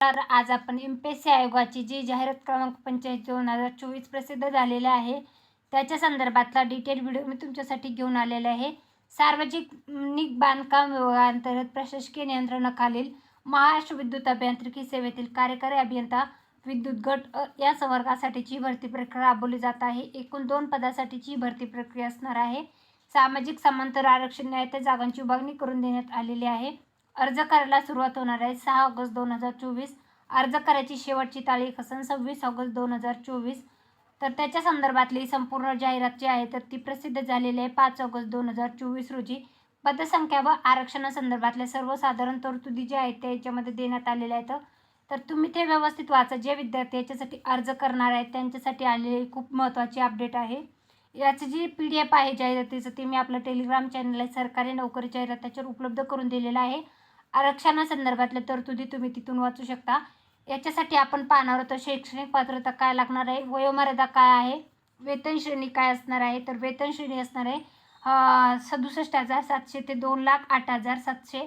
तर आज आपण एम पी एस सी आयोगाची जी जाहिरात क्रमांक पंचायत दोन हजार चोवीस प्रसिद्ध झालेला आहे त्याच्या संदर्भातला डिटेल व्हिडिओ मी तुमच्यासाठी घेऊन आलेला आहे. सार्वजनिक बांधकाम विभागांतर्गत प्रशासकीय नियंत्रणाखालील महाराष्ट्र विद्युत अभियांत्रिकी सेवेतील कार्यकारी अभियंता विद्युत गट अ या संवर्गासाठीची भरती प्रक्रिया राबवली जात आहे. एकूण दोन पदासाठीची भरती प्रक्रिया असणार आहे. सामाजिक समांतर आरक्षण न्याय त्या जागांची विभागणी करून देण्यात आलेली आहे. अर्ज करायला सुरुवात होणार आहे. सहा ऑगस्ट दोन हजार चोवीस. अर्ज करायची शेवटची तारीख असेल सव्वीस ऑगस्ट दोन हजार चोवीस. तर त्याच्या संदर्भातली संपूर्ण जाहिरात जी आहे तर ती प्रसिद्ध झालेली आहे पाच ऑगस्ट दोन हजार चोवीस रोजी. पदसंख्या व आरक्षणासंदर्भातल्या सर्वसाधारण तरतुदी ज्या आहेत त्या याच्यामध्ये देण्यात आलेल्या आहेत. तर तुम्ही ते व्यवस्थित वाचा. जे विद्यार्थी याच्यासाठी अर्ज करणार आहेत त्यांच्यासाठी आलेली खूप महत्त्वाची अपडेट आहे. याची जी पी डी एफ आहे जाहिरातीचं ते मी आपलं टेलिग्राम चॅनल आहे सरकारी नोकरी जाहिरात त्याच्यावर उपलब्ध करून दिलेलं आहे. आरक्षणासंदर्भातल्या तरतुदी तुम्ही तिथून वाचू शकता. याच्यासाठी आपण पाहणार होतो शैक्षणिक पात्रता काय लागणार आहे वयोमर्यादा काय आहे वेतन श्रेणी काय असणार आहे तर वेतन श्रेणी असणार आहे सदुसष्ट हजार सातशे ते दोन लाख आठ हजार सातशे.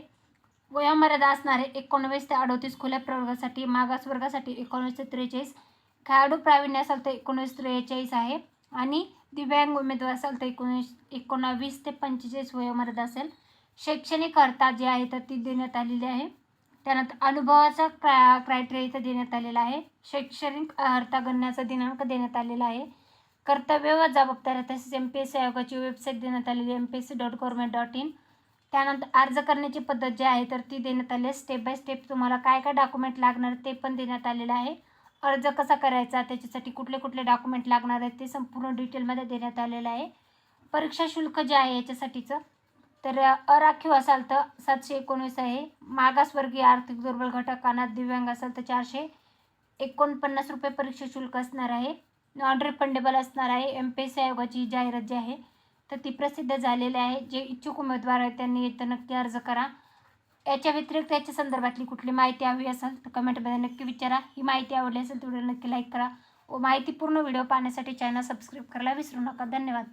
वयोमर्यादा असणार आहे एकोणवीस ते अडोतीस खुल्या प्रवर्गासाठी मागास वर्गासाठी एकोणवीस ते त्रेचाळीस. खेळाडू प्रावीण्य असेल तर एकोणीस त्रेचाळीस आहे. आणि दिव्यांग उमेदवार असेल तर एकोणीस एकोणावीस ते पंचेचाळीस वयोमर्यादा असेल. शैक्षणिक अर्हता जी आहे तर ती देण्यात आलेली आहे. त्यानंतर अनुभवाचा क्रा क्रायटेरिया इथं देण्यात आलेला आहे. शैक्षणिक अर्हता गणण्याचा दिनांक देण्यात आलेला आहे. कर्तव्य व जबाबदाऱ्या तसेच एम पी एस सी आयोगाची वेबसाईट देण्यात आलेली आहे M P S C dot government dot in त्यानंतर अर्ज करण्याची पद्धत जी आहे तर ती देण्यात आली आहे. स्टेप बाय स्टेप तुम्हाला काय काय डॉक्युमेंट लागणार ते पण देण्यात आलेलं आहे. अर्ज कसा करायचा त्याच्यासाठी कुठले कुठले डॉक्युमेंट लागणार आहेत ते संपूर्ण डिटेलमध्ये देण्यात आलेलं आहे. परीक्षा शुल्क जे आहे याच्यासाठीचं तर अराखीव असाल तर सातशे एकोणीस आहे. मागासवर्गीय आर्थिक दुर्बल घटकांना दिव्यांग असाल तर चारशे एकोणपन्नास रुपये परीक्षा शुल्क असणार आहे. नॉन रिफंडेबल असणार आहे. एम पी एस सी आयोगाची जाहिरात जी आहे तर ती प्रसिद्ध झालेली आहे. जे इच्छुक उमेदवार आहेत त्यांनी येतं नक्की अर्ज करा. याच्या व्यतिरिक्त याच्या संदर्भातली कुठली माहिती हवी असेल तर कमेंटमध्ये नक्की विचारा. ही माहिती आवडली असेल तर व्हिडिओ नक्की लाईक करा. व माहितीपूर्ण व्हिडिओ पाहण्यासाठी चॅनल सबस्क्राईब करायला विसरू नका. धन्यवाद.